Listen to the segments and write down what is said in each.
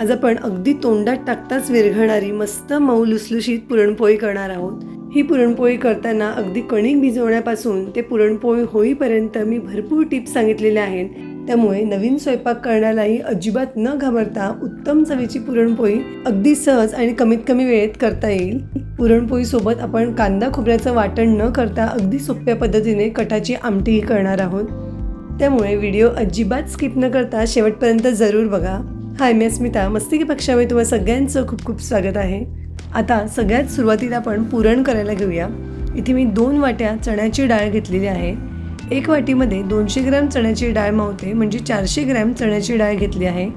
आज आपण अगदी तोंडात टाकताच विरघळणारी मस्त मऊ लुसलुशीत पुरणपोळी करणार आहोत. ही पुरणपोळी करताना अगदी कणिक भिजवण्यापासून ते पुरणपोळी होईपर्यंत मी भरपूर टिप्स सांगितलेल्या आहेत. त्यामुळे नवीन स्वयंपाक करण्यालाही अजिबात न घाबरता उत्तम चवीची पुरणपोळी अगदी सहज आणि कमीत कमी वेळेत करता येईल. पुरणपोळी सोबत आपण कांदा खोबऱ्याचं वाटण न करता अगदी सोप्या पद्धतीने कटाची आमटीही करणार आहोत. त्यामुळे व्हिडिओ अजिबात स्किप न करता शेवटपर्यंत जरूर बघा. हाय मी अस्मिता. मस्तिकी पक्षामध्ये तुम्हाला सगळ्यांचं खूप खूप स्वागत आहे. आता सगळ्यात सुरुवातीला आपण पुरण करायला घेऊया. इथे मी दोन वाट्या चण्याची डाळ घेतलेली आहे. एक वाटीमध्ये दोनशे ग्रॅम चण्याची डाळ मावते म्हणजे चारशे ग्रॅम चण्याची डाळ घेतली आहे.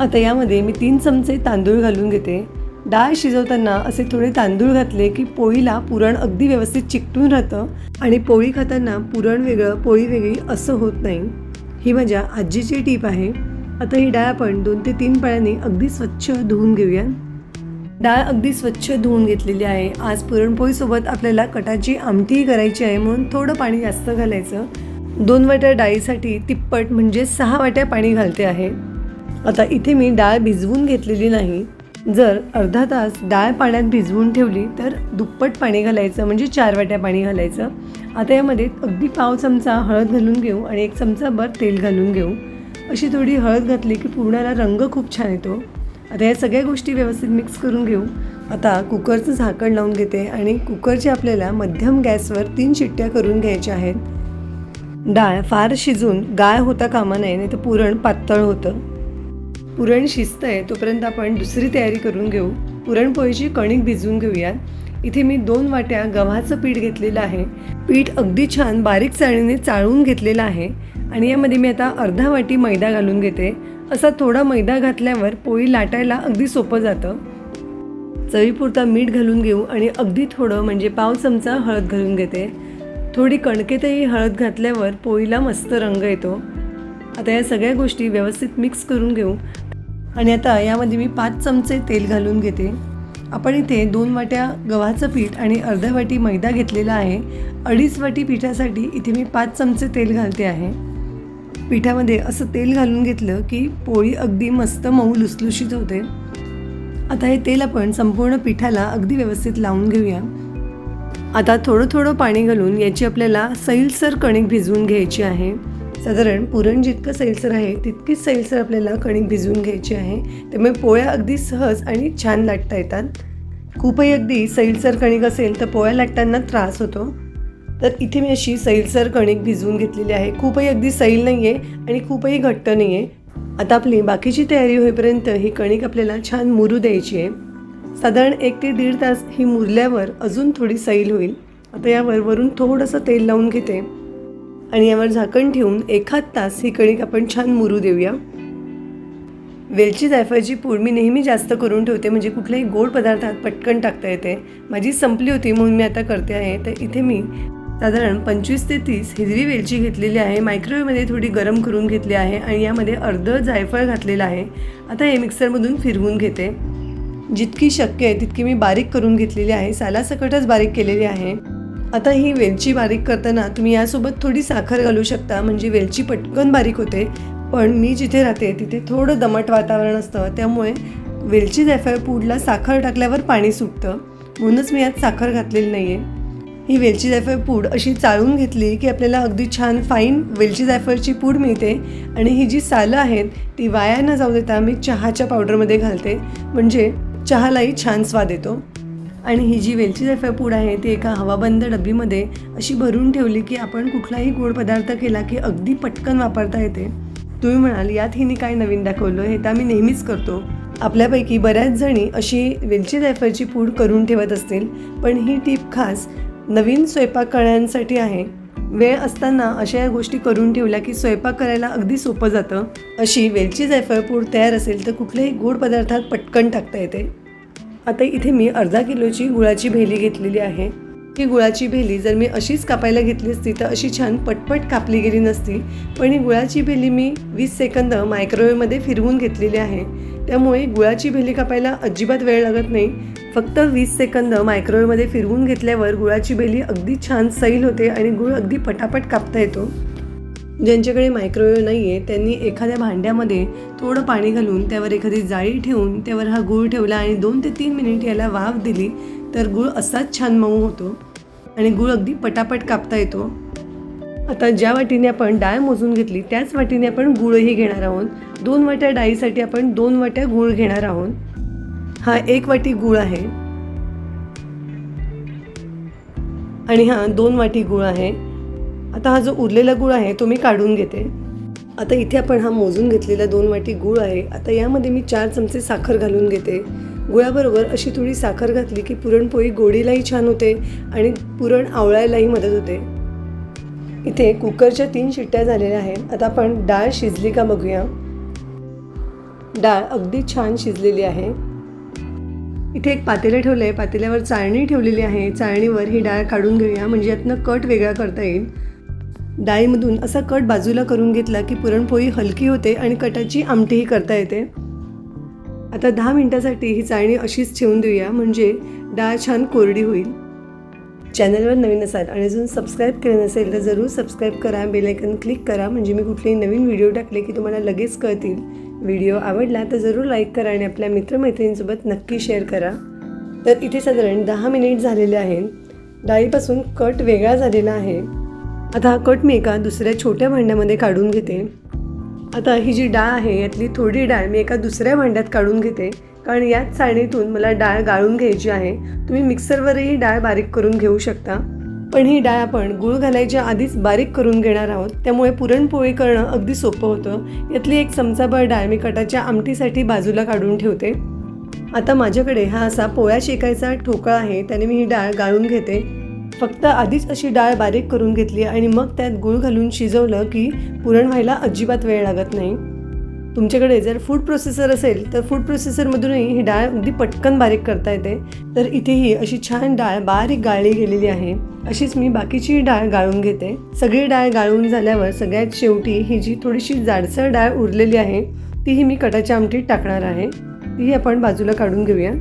आता यामध्ये मी तीन चमचे तांदूळ घालून घेते. डाळ शिजवताना असे थोडे तांदूळ घातले की पोळीला पुरण अगदी व्यवस्थित चिकटून राहतं आणि पोळी खाताना पुरण वेगळं पोळी वेगळी असं होत नाही. ही माझ्या आजीची टीप आहे. आता ही डाळ आपण दोन ते तीन पाण्याने अगदी स्वच्छ धुवून घेऊया. डाळ अगदी स्वच्छ धुवून घेतलेली आहे. आज पुरणपोळीसोबत आपल्याला कटाची आमटीही करायची आहे म्हणून थोडं पाणी जास्त घालायचं. दोन वाट्या डाळीसाठी तिप्पट म्हणजे सहा वाट्या पाणी घालते आहे. आता इथे मी डाळ भिजवून घेतलेली नाही. जर अर्धा तास डाळ पाण्यात भिजवून ठेवली तर दुप्पट पाणी घालायचं म्हणजे चार वाट्या पाणी घालायचं. आता यामध्ये अगदी पाव चमचा हळद घालून घेऊ आणि एक चमचा भर तेल घालून घेऊ. अशी थोडी हळद घातली की पुरणाला रंग खूप छान येतो. आता या सगळ्या गोष्टी व्यवस्थित मिक्स करून घेऊ. आता कुकरचं झाकण लावून घेते आणि कुकरची आपल्याला मध्यम गॅसवर तीन शिट्ट्या करून घ्यायच्या आहेत. डाळ फार शिजून गाळ होता कामा नये नाही तर पुरण पातळ होतं. पुरण शिजतं आहे तोपर्यंत आपण दुसरी तयारी करून घेऊ. पुरणपोळीची कणिक भिजवून घेऊयात. इथे मी दोन वाट्या गव्हाचं पीठ घेतलेलं आहे. पीठ अगदी छान बारीक चाळणीने चाळून घेतलेलं आहे. आणि यामध्ये मी आता अर्धा वाटी मैदा घालून घेते. असा थोडा मैदा घातल्यावर पोळी लाटायला अगदी सोपं जातं. चवीपुरता मीठ घालून घेऊ आणि अगदी थोडं म्हणजे पाव चमचा हळद घालून घेते. थोडी कणकेतही हळद घातल्यावर पोळीला मस्त रंग येतो. आता या सगळ्या गोष्टी व्यवस्थित मिक्स करून घेऊ. आणि आता यामध्ये मी पाच चमचे तेल घालून घेते. आपण इथे दोन वाट्या गव्हाचं पीठ आणि अर्ध्या वाटी मैदा घेतलेला आहे. अडीच वाटी पिठासाठी इथे मी पाच चमचे तेल घालते आहे. पिठामध्ये असं तेल घालून घेतलं की पोळी अगदी मस्त मऊ लुसलुशीत होते. आता हे तेल आपण संपूर्ण पिठाला अगदी व्यवस्थित लावून घेऊया. आता थोडं थोडं पाणी घालून याची आपल्याला सैलसर कणिक भिजवून घ्यायची आहे. साधारण पुरण जितकं सैलसर आहे तितकीच सैलसर आपल्याला कणिक भिजवून घ्यायची आहे. त्यामुळे पोळ्या अगदी सहज आणि छान लाटता येतात. खूपही अगदी सैलसर कणिक असेल तर पोळ्या लाटताना त्रास होतो. तर इथे मी अशी सैलसर कणिक भिजवून घेतलेली आहे. खूपही अगदी सैल नाही आहे आणि खूपही घट्ट नाही आहे आता आपली बाकीची तयारी होईपर्यंत ही कणिक आपल्याला छान मुरू द्यायची आहे. साधारण एक ते दीड तास ही मुरल्यावर अजून थोडी सैल होईल. आता यावर वरून थोडंसं तेल लावून घेते. आणि यावर झाकण ठेवून एखाद तास ही कणिक आपण छान मुरू देऊया. वेलची जायफळची पूड मी नेहमी जास्त करून ठेवते म्हणजे कुठल्याही गोड पदार्थात पटकन टाकता येते. माझी संपली होती म्हणून मी आता करते आहे. तर इथे मी साधारण पंचवीस ते तीस हिरवी वेलची घेतलेली आहे. मायक्रोवेवमध्ये थोडी गरम करून घेतली आहे आणि यामध्ये अर्धं जायफळ घातलेलं आहे. आता हे मिक्सरमधून फिरवून घेते. जितकी शक्य आहे तितकी मी बारीक करून घेतलेली आहे. सालासकटच बारीक केलेली आहे. आता ही वेलची बारीक करताना तुम्ही यासोबत थोडी साखर घालू शकता. म्हणजे वेलची पटकन बारीक होते. पण मी जिथे राहते तिथे थोडं दमट वातावरण असतं. त्यामुळे वेलची जायफळ पूडला साखर टाकल्यावर पाणी सुटतं. म्हणूनच मी यात साखर घातलेली नाही आहे ही वेलची जायफळ पूड अशी चाळून घेतली की आपल्याला अगदी छान फाईन वेलची जायफळची पूड मिळते. आणि ही जी सालं आहेत ती वाया न जाऊ देता मी चहाच्या पावडरमध्ये घालते. म्हणजे चहालाही छान स्वाद येतो. आणि ही जी वेलची जायफळ पूड आहे ती एका हवाबंद डब्बीमध्ये अशी भरून ठेवली की आपण कुठलाही गोड पदार्थ केला की अगदी पटकन वापरता येते. तुम्ही म्हणाल यात हिने काय नवीन दाखवलं? हे तर आम्ही नेहमीच करतो. आपल्यापैकी बऱ्याच जणी अशी वेलची जायफळची पूड करून ठेवत असतील. पण ही टीप खास नवीन स्वयंपाक करण्यासाठी आहे. वेळ असताना अशा या गोष्टी करून ठेवल्या की स्वयंपाक करायला अगदी सोपं जातं. अशी वेलची जायफळपूड तयार असेल तर कुठल्याही गोड पदार्थात पटकन टाकता येते. आता इथे मी अर्धा किलोची गुळाची भेली घेतलेली आहे. ही गुळाची भेली जर मी अशीच कापायला घेतली असती तर अशी छान पटपट कापली गेली नसती. पण ही गुळाची भेली मी वीस सेकंद मायक्रोवेवमध्ये फिरवून घेतलेली आहे. त्यामुळे गुळाची भेली कापायला अजिबात वेळ लागत नाही. फक्त वीस सेकंद मायक्रोवेवमध्ये फिरवून घेतल्यावर गुळाची भेली अगदी छान सैल होते आणि गुळ अगदी पटापट कापता येतो. ज्यांच्याकडे मायक्रोवेव्ह नाही आहे त्यांनी एखाद्या भांड्यामध्ये थोडं पाणी घालून त्यावर एखादी जाळी ठेवून त्यावर हा गूळ ठेवला आणि दोन ते तीन मिनिट याला वाफ दिली तर गूळ असाच छान मऊ होतो. आणि गूळ अगदी पटापट कापता येतो. आता ज्या वाटीने आपण डाळ मोजून घेतली त्याच वाटीने आपण गुळही घेणार आहोत. दोन वाट्या डाळीसाठी आपण दोन वाट्या गूळ घेणार आहोत. हा एक वाटी गूळ आहे. आणि हा दोन वाटी गूळ आहे. आता हा जो उरलेला गूळ आहे तो मी काढून घेते. आता इथे आपण हा मोजून घेतलेला दोन वाटी गूळ आहे. आता यामध्ये मी चार चमचे साखर घालून घेते. गुळाबरोबर अशी थोडी साखर घातली की पुरणपोळी गोडीलाही छान होते आणि पुरण आवळायलाही मदत होते. इथे कुकरच्या तीन शिट्ट्या झालेल्या आहेत. आता आपण डाळ शिजली का बघूया. डाळ अगदी छान शिजलेली आहे. इथे एक पातेलं ठेवलं. आहे पातेल्यावर चाळणी ठेवलेली आहे. चाळणीवर ही डाळ काढून घेऊया. म्हणजे यातनं कट वेगळा करता येईल. डाळीमधून असा कट बाजूला करून घेतला की पुरणपोळी हलकी होते आणि कटाची आमटीही करता येते. आता दहा मिनटासाठी ही चाळणी अशीच ठेवून देऊया म्हणजे डाळ छान कोरडी होईल. चॅनलवर नवीन असाल आणि अजून सबस्क्राईब केलं नसेल तर जरूर सबस्क्राईब करा बेलायकन क्लिक करा म्हणजे मी कुठलेही नवीन व्हिडिओ टाकले की तुम्हाला लगेच कळतील. व्हिडिओ आवडला तर जरूर लाईक करा आणि आपल्या मित्रमैत्रिणींसोबत नक्की शेअर करा. तर इथे साधारण दहा मिनिट झालेले आहेत. डाळीपासून कट वेगळा झालेला आहे. आता हा कट मी एका दुसऱ्या छोट्या भांड्यामध्ये काढून घेते. आता ही जी डाळ आहे यातली थोडी डाळ मी एका दुसऱ्या भांड्यात काढून घेते. कारण याच चाळणीतून मला डाळ गाळून घ्यायची आहे. तुम्ही मिक्सरवरही डाळ बारीक करून घेऊ शकता. पण ही डाळ आपण गूळ घालायच्या आधीच बारीक करून घेणार आहोत. त्यामुळे पुरणपोळी करणं अगदी सोपं होतं. यातली एक चमचाभर डाळ मी कटाच्या आमटीसाठी बाजूला काढून ठेवते. आता माझ्याकडे हा असा पोळ्या शेकायचा ठोकळा आहे. त्याने मी ही डाळ गाळून घेते. फक्त आधीच अशी डाळ बारीक करून घेतली आणि मग त्यात गूळ घालून शिजवलं की पुरण व्हायला अजिबात वेळ लागत नाही. तुमच्याकडे जर फूड प्रोसेसर असेल तर फूड प्रोसेसरमधूनही ही डाळ अगदी पटकन बारीक करता येते. तर इथेही अशी छान डाळ बारीक गाळली गेलेली आहे. अशीच मी बाकीची डाळ गाळून घेते. सगळी डाळ गाळून झाल्यावर सगळ्यात शेवटी ही जी थोडीशी जाडसर डाळ उरलेली आहे तीही मी कटाच्या आमटीत टाकणार आहे. तीही आपण बाजूला काढून घेऊया.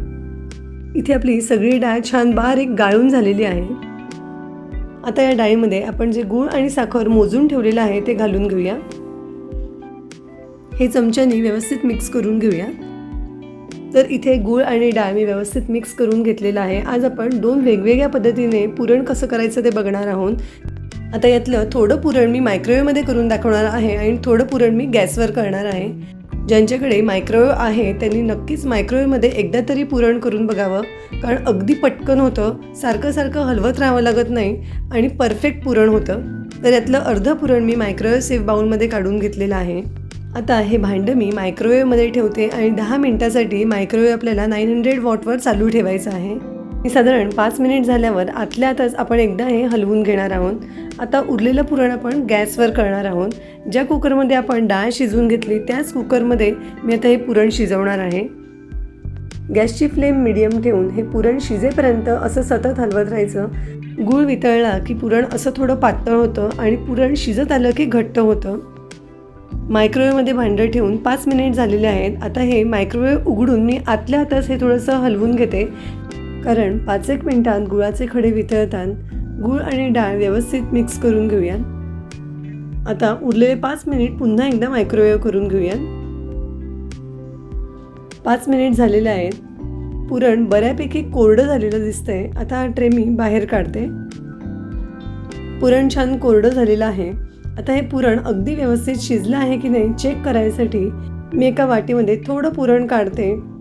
इथे आपली सगळी डाळ छान बारीक गाळून झालेली आहे. आता या डाळीमध्ये आपण जे गूळ आणि साखर मोजून ठेवलेलं आहे ते घालून घेऊया. हे चमच्यानी व्यवस्थित मिक्स करून घेऊया. तर इथे गूळ आणि डाळ मी व्यवस्थित मिक्स करून घेतलेलं आहे. आज आपण दोन वेगवेगळ्या पद्धतीने पुरण कसं करायचं ते बघणार आहोत. आता यातलं थोडं पुरण मी मायक्रोवेव्हमध्ये करून दाखवणार आहे आणि थोडं पुरण मी गॅसवर करणार आहे. ज्यांच्याकडे मायक्रोवेव्ह आहे त्यांनी नक्कीच मायक्रोवेव्हमध्ये एकदा तरी पुरण करून बघावं. कारण अगदी पटकन होतं सारखं सारखं हलवत राहावं लागत नाही आणि परफेक्ट पुरण होतं. तर यातलं अर्धं पुरण मी मायक्रोवेव्ह सेफ बाउलमध्ये काढून घेतलेलं आहे. आता हे भांडं मी मायक्रोवेव्हमध्ये ठेवते आणि दहा मिनटासाठी मायक्रोवेव्ह आपल्याला नाईन हंड्रेड वॉटवर चालू ठेवायचं आहे. मी साधारण पाच मिनिट झाल्यावर आतल्यातच आपण एकदा हे हलवून घेणार आहोत. आता उरलेलं पुरण आपण गॅसवर करणार आहोत. ज्या कुकरमध्ये आपण डाळ शिजवून घेतली त्याच कुकरमध्ये मी आता हे पुरण शिजवणार आहे. गॅसची फ्लेम मिडियम ठेवून हे पुरण शिजेपर्यंत असं सतत हलवत राहायचं. गूळ वितळला की पुरण असं थोडं पातळ होतं आणि पुरण शिजत आलं की घट्ट होतं. मायक्रोवेव्हमध्ये भांडं ठेवून पाच मिनिट झालेले आहेत. आता हे मायक्रोवेव्ह उघडून मी आतल्या आतच हे थोडंसं हलवून घेते. कारण पाच एक मिनिटात गुळाचे खडे वितळतात गूळ आणि डाळ व्यवस्थित मिक्स करून घेऊया आता उरलेले पाच मिनिट पुन्हा एकदा मायक्रोवेव्ह करून घेऊया पाच मिनिट झालेले आहेत. पुरण बऱ्यापैकी कोरडं झालेलं दिसतंय. आता हा ट्रे मी बाहेर काढते. पुरण छान कोरडं झालेलं आहे. आता हे पुरण अगदी व्यवस्थित शिजलं आहे की नाही चेक करायसाठी मी एका वाटीमध्ये थोडं पुरण काढते.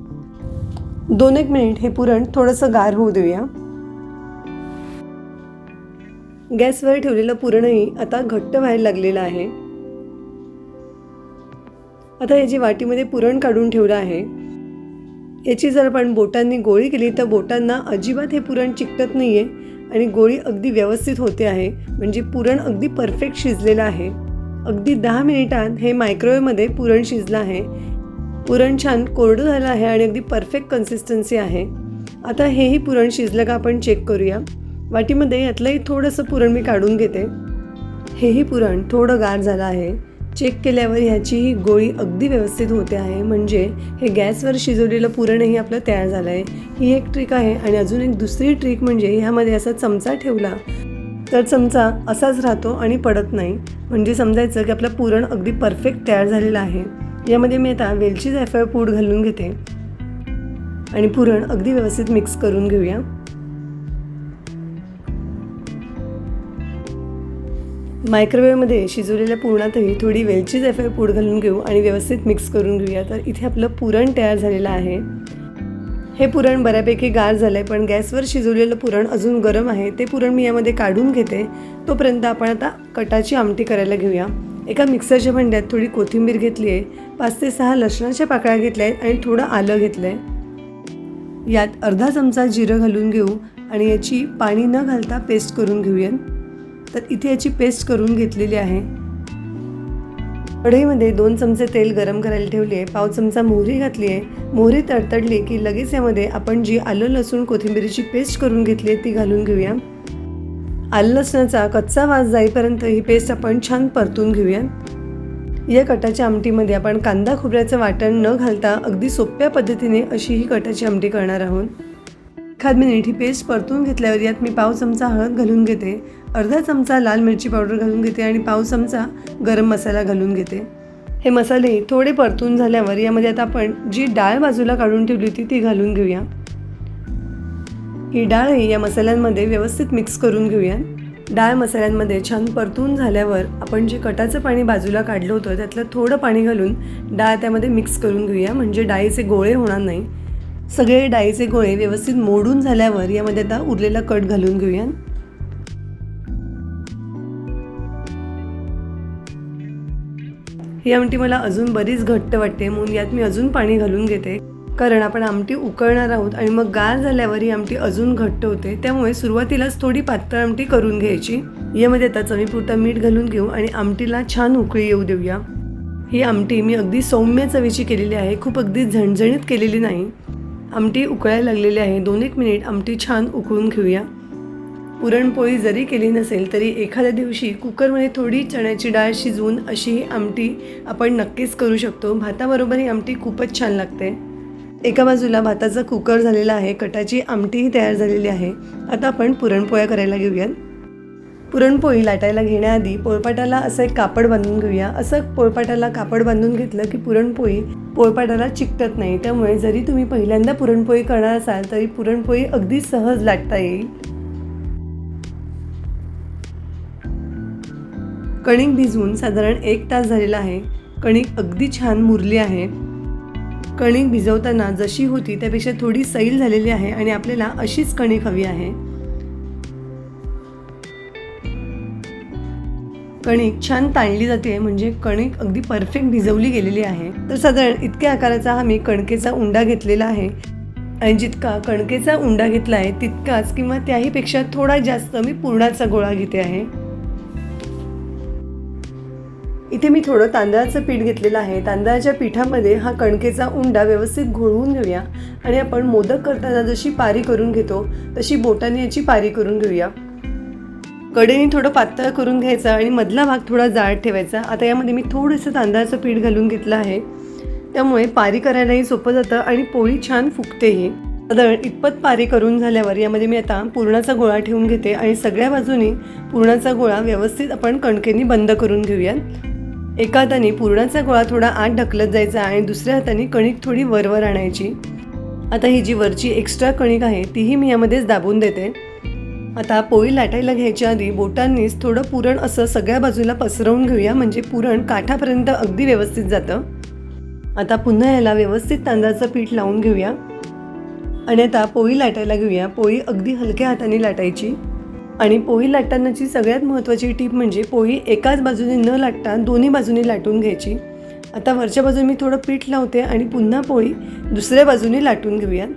दोन एक मिनिट हे पुरण थोडंसं गार होऊ देऊया. गॅसवर ठेवलेलं पुरणही आता घट्ट व्हायला लागलेलं आहे. आता याची वाटीमध्ये पुरण काढून ठेवलं आहे. याची जर आपण बोटांनी गोळी केली तर बोटांना अजिबात हे पुरण चिकटत नाही आहे आणि गोळी अगदी व्यवस्थित होते आहे. म्हणजे पुरण अगदी परफेक्ट शिजलेलं आहे. अगदी दहा मिनिटात हे मायक्रोवेवमध्ये पुरण शिजलं आहे. पुरण छान कोरडं झालं आहे आणि अगदी परफेक्ट कन्सिस्टन्सी आहे. आता हेही पुरण शिजलं का आपण चेक करूया. वाटीमध्ये यातलंही थोडंसं पुरण मी काढून घेते. हेही पुरण थोडं गार झालं आहे. चेक केल्यावर ह्याचीही गोळी अगदी व्यवस्थित होते आहे. म्हणजे हे गॅसवर शिजवलेलं पुरणही आपलं तयार झालं आहे ही एक ट्रिक आहे आणि अजून एक दुसरी ट्रिक म्हणजे ह्यामध्ये असा चमचा ठेवला. तर चमचा असाच राहतो आणि पडत नाही. म्हणजे समजायचं की आपलं पुरण अगदी परफेक्ट तयार झालेलं आहे. यामध्ये मी आता वेलची जायफळ पूड घालून घेते. आणि पुरण अगदी व्यवस्थित मिक्स करून घेऊया. मायक्रोवेवमध्ये शिजवलेल्या पुरणातही थोडी वेलची जायफळ पूड घालून घेऊ आणि व्यवस्थित मिक्स करून घेऊया. तर इथे आपलं पुरण तयार झालेलं आहे. हे पुरण बऱ्यापैकी गार झालं आहे पण गॅसवर शिजवलेलं पुरण अजून गरम आहे. ते पुरण मी यामध्ये काढून घेते. तोपर्यंत आपण आता कटाची आमटी करायला घेऊया. एका मिक्सरच्या भांड्यात थोडी कोथिंबीर घेतली आहे पाच ते सहा लसणाच्या पाकळ्या घेतल्या आहेत आणि थोडं आलं घेतलं आहे यात अर्धा चमचा जिरं घालून घेऊ आणि याची पाणी न घालता पेस्ट करून घेऊया तर इथे याची पेस्ट करून घेतलेली आहे. कढईमध्ये दोन चमचे तेल गरम करायला ठेवले आहे. पाव चमचा मोहरी घातली आहे. मोहरी तडतडली की लगेच यामध्ये आपण जी आलं लसूण कोथिंबीरीची पेस्ट करून घेतली आहे ती घालून घेऊया. आलं लसणाचा कच्चा वास जाईपर्यंत ही पेस्ट आपण छान परतून घेऊया या कटाच्या आमटीमध्ये आपण कांदा खोबऱ्याचं वाटण न घालता अगदी सोप्या पद्धतीने अशी ही कटाची आमटी करणार आहोत. एखाद मिनिट ही पेस्ट परतून घेतल्यावर यात मी पाव चमचा हळद घालून घेते अर्धा चमचा लाल मिरची पावडर घालून घेते आणि पाव चमचा गरम मसाला घालून घेते. हे मसाले थोडे परतून झाल्यावर यामध्ये आता आपण जी डाळ बाजूला काढून ठेवली होती ती घालून घेऊया. ही डाळही या मसाल्यांमध्ये व्यवस्थित मिक्स करून घेऊया डाळ मसाल्यांमध्ये छान परतून झाल्यावर आपण जे कटाचं पाणी बाजूला काढलं होतं त्यातलं थोडं पाणी घालून डाळ त्यामध्ये मिक्स करून घेऊया. म्हणजे डाळीचे गोळे होणार नाही. सगळे डाळीचे गोळे व्यवस्थित मोडून झाल्यावर यामध्ये आता उरलेला कट घालून घेऊया ही आमटी मला अजून बरीच घट्ट वाटते. म्हणून यात मी अजून पाणी घालून घेते. कारण आपण आमटी उकळणार आहोत आणि मग गार झाल्यावर ही आमटी अजून घट्ट होते. त्यामुळे सुरुवातीलाच थोडी पातळ आमटी करून घ्यायची. यामध्ये आता चवीपुरता मीठ घालून घेऊ आणि आमटीला छान उकळी येऊ देऊया. ही आमटी मी अगदी सौम्य चवीची केलेली आहे. खूप अगदी झणझणीत केलेली नाही. आमटी उकळायला लागलेली आहे. दोन एक मिनिट आमटी छान उकळून घेऊया. पुरणपोळी जरी केली नसेल तरी एखाद्या दिवशी कुकरमध्ये थोडी चण्याची डाळ शिजवून अशी ही आमटी आपण नक्कीच करू शकतो. भाताबरोबर ही आमटी खूपच छान लागते. एका बाजूला भाताचा कुकर झालेला आहे कटाची आमटीही तयार झालेली आहे. आता आपण पुरणपोळ्या करायला घेऊयात. पुरणपोळी लाटायला घेण्याआधी पोळपाटाला असं एक कापड बांधून घेऊया. असं पोळपाटाला कापड बांधून घेतलं की पुरणपोळी पोळपाटाला चिकटत नाही. त्यामुळे जरी तुम्ही पहिल्यांदा पुरणपोळी करणार असाल तरी पुरणपोळी अगदी सहज लाटता येईल. कणिक भिजवून साधारण एक तास झालेला आहे. कणिक अगदी छान मुरली आहे. कणिक भिजवताना जशी होती त्यापेक्षा थोडी सैल झालेली आहे आणि आपल्याला अशीच कणिक हवी आहे. कणिक छान ताणली जाते म्हणजे कणिक अगदी परफेक्ट भिजवली गेलेली आहे. तर साधारण इतक्या आकाराचा हा मी कणकेचा उंडा घेतलेला आहे. आणि जितका कणकेचा उंडा घेतला आहे तितकाच किंवा त्याहीपेक्षा थोडा जास्त मी पुरणाचा गोळा घेते आहे. इथे मी थोडं तांदळाचं पीठ घेतलेलं आहे. तांदळाच्या पिठामध्ये हा कणकेचा उंडा व्यवस्थित घोळवून घेऊया आणि आपण मोदक करताना जशी पारी करून घेतो तशी बोटाने याची पारी करून घेऊया. कडेने थोडं पातळ करून घ्यायचं आणि मधला भाग थोडा जाड ठेवायचा. आता यामध्ये मी थोडंसं तांदळाचं पीठ घालून घेतलं आहे. त्यामुळे पारी करायलाही सोपं जातं आणि पोळी छान फुगतेही. साधारण इतपत पारी करून झाल्यावर यामध्ये मी आता पुरणाचा गोळा ठेवून घेते आणि सगळ्या बाजूनी पुरणाचा गोळा व्यवस्थित आपण कणकेनी बंद करून घेऊयात. एका हाताने पुरणाचा गोळा थोडा आत ढकलत जायचा आणि दुसऱ्या हाताने कणिक थोडी वरवर आणायची. आता ही जी वरची एक्स्ट्रा कणिक आहे तीही मी यामध्येच दाबून देते. आता पोळी लाटायला घ्यायच्या आधी बोटांनीच थोडं पुरण असं सगळ्या बाजूला पसरवून घेऊया म्हणजे पुरण काठापर्यंत अगदी व्यवस्थित जातं. आता पुन्हा याला व्यवस्थित तांदळाचं पीठ लावून घेऊया. आणि आता पोळी लाटायला घेऊया. पोळी अगदी हलक्या हाताने लाटायची. आणि पोळी लाटतानाची सगळ्यात महत्त्वाची टीप म्हणजे पोळी एकाच बाजूने न लाटता दोन्ही बाजूने लाटून घ्यायची. आता वरच्या बाजूने मी थोडं पीठ लावते आणि पुन्हा पोळी दुसऱ्या बाजूने लाटून घेऊयात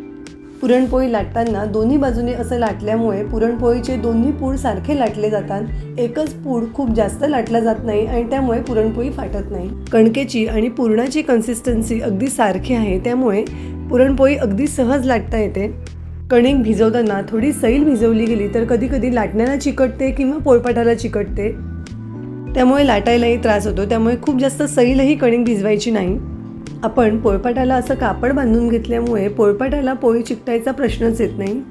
पुरणपोळी लाटताना दोन्ही बाजूने असं लाटल्यामुळे पुरणपोळीचे दोन्ही पूड सारखे लाटले जातात. एकच पूड खूप जास्त लाटला जात नाही आणि त्यामुळे पुरणपोळी फाटत नाही. कणकेची आणि पुरणाची कन्सिस्टन्सी अगदी सारखी आहे त्यामुळे पुरणपोळी अगदी सहज लाटता येते. कणिक भिजवताना थोडी सैल भिजवली गेली तर कधी कधी लाटण्याला चिकटते किंवा पोळपाटाला चिकटते. त्यामुळे लाटायलाही त्रास होतो. त्यामुळे खूप जास्त सैलही कणिक भिजवायची नाही. आपण पोळपाटाला असं कापड बांधून घेतल्यामुळे पोळपाटाला पोळी चिकटायचा प्रश्नच येत नाही.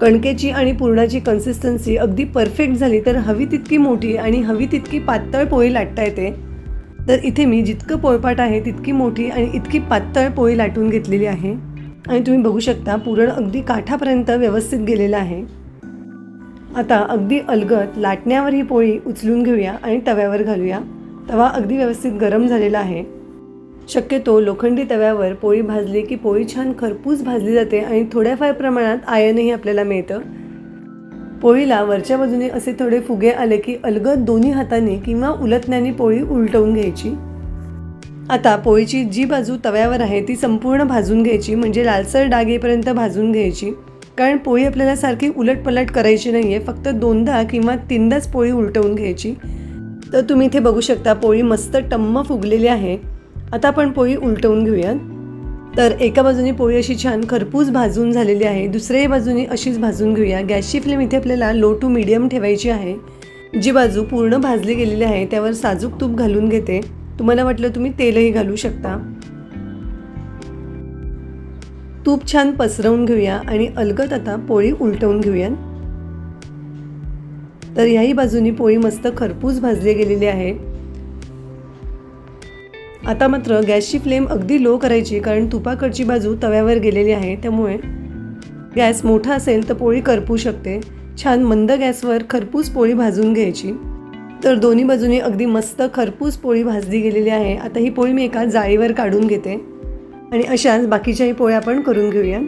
कणकेची आणि पुरणाची कन्सिस्टन्सी अगदी परफेक्ट झाली तर हवी तितकी मोठी आणि हवी तितकी पातळ पोळी लाटता येते. तर इथे मी जितकं पोळपाट आहे तितकी मोठी आणि इतकी पातळ पोळी लाटून घेतलेली आहे. आणि तुम्ही बघू शकता पुरण अगदी काठापर्यंत व्यवस्थित गेलेलं आहे. आता अगदी अलगद लाटण्यावर ही पोळी उचलून घेऊया आणि तव्यावर घालूया. तवा अगदी व्यवस्थित गरम झालेला आहे. शक्यतो लोखंडी तव्यावर पोळी भाजली की पोळी छान खरपूस भाजली जाते आणि थोड्याफार प्रमाणात आयनही आपल्याला मिळतं. पोळीला वरच्या बाजूने असे थोडे फुगे आले की अलगद दोन्ही हाताने किंवा उलटण्याने पोळी उलटवून घ्यायची. आता पोळीची जी बाजू तव्यावर आहे ती संपूर्ण भाजून घ्यायची म्हणजे लालसर डाग येईपर्यंत भाजून घ्यायची. कारण पोळी आपल्याला सारखी उलटपलट करायची नाही आहे फक्त दोनदा किंवा तीनदाच पोळी उलटवून घ्यायची. तर तुम्ही इथे बघू शकता पोळी मस्त टम्म फुगलेली आहे. आता आपण पोळी उलटवून घेऊयात. तर एका बाजूने पोळी अशी छान खरपूस भाजून झालेली आहे दुसऱ्याही बाजूने अशीच भाजून घेऊया. गॅसची फ्लेम इथे आपल्याला लो टू मिडियम ठेवायची आहे. जी बाजू पूर्ण भाजली गेलेली आहे त्यावर साजूक तूप घालून घेते. तुम्हाला वाटलं तुम्ही तेलही घालू शकता. तूप छान पसरवून घेऊया आणि अलगद आता पोळी उलटवून घेऊया. तर याही बाजूनी पोळी मस्त खरपूस भाजली गेलेली आहे. आता मात्र गॅसची फ्लेम अगदी लो करायची कारण तुपाकडची बाजू तव्यावर गेलेली आहे त्यामुळे गॅस मोठा असेल तर पोळी करपू शकते. छान मंद गॅसवर खरपूस पोळी भाजून घ्यायची. तर दोन्ही बाजूनी अगदी मस्त खरपूस पोळी भाजली गेलेली आहे. आता ही पोळी मी एका जाळीवर काढून घेते. आणि अशाच बाकीच्याही पोळ्या आपण करून घेऊया.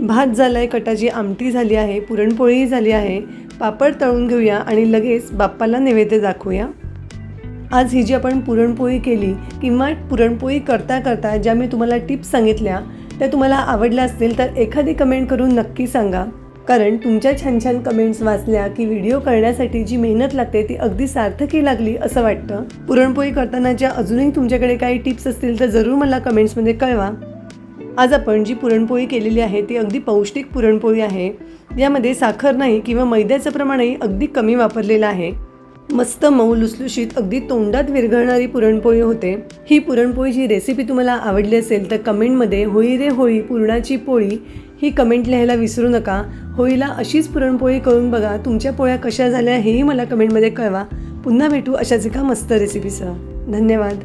भात झाला आहे कटाची आमटी झाली आहे पुरणपोळीही झाली आहे. पापड तळून घेऊया आणि लगेच बाप्पाला नैवेद्य दाखवूया. आज ही जी आपण पुरणपोळी केली किंवा पुरणपोळी करता करता ज्या मी तुम्हाला टिप्स सांगितल्या त्या तुम्हाला आवडल्या असतील तर एखादी कमेंट करून नक्की सांगा. कारण तुमच्या छान छान कमेंट्स वाचल्या की व्हिडिओ करण्यासाठी जी मेहनत लागते ती अगदी सार्थकी लागली असं वाटतं. पुरणपोळी करताना ज्या अजूनही तुमच्याकडे काही टिप्स असतील तर जरूर मला कमेंट्समध्ये कळवा. आज आपण जी पुरणपोळी केलेली आहे ती अगदी पौष्टिक पुरणपोळी आहे. यामध्ये साखर नाही किंवा मैद्याचं प्रमाणही अगदी कमी वापरलेलं आहे. मस्त मऊ लुसलुशीत अगदी तोंडात विरघळणारी पुरणपोळी होते. ही पुरणपोळीची रेसिपी तुम्हाला आवडली असेल तर कमेंटमध्ये होळी रे होळी पुरणाची पोळी ही कमेंट लिहायला विसरू नका. होळीला अशीच पुरणपोळी करून बघा तुमच्या पोळ्या कशा झाल्या हेही मला कमेंटमध्ये कळवा. पुन्हा भेटू अशाच एका मस्त रेसिपीसह धन्यवाद.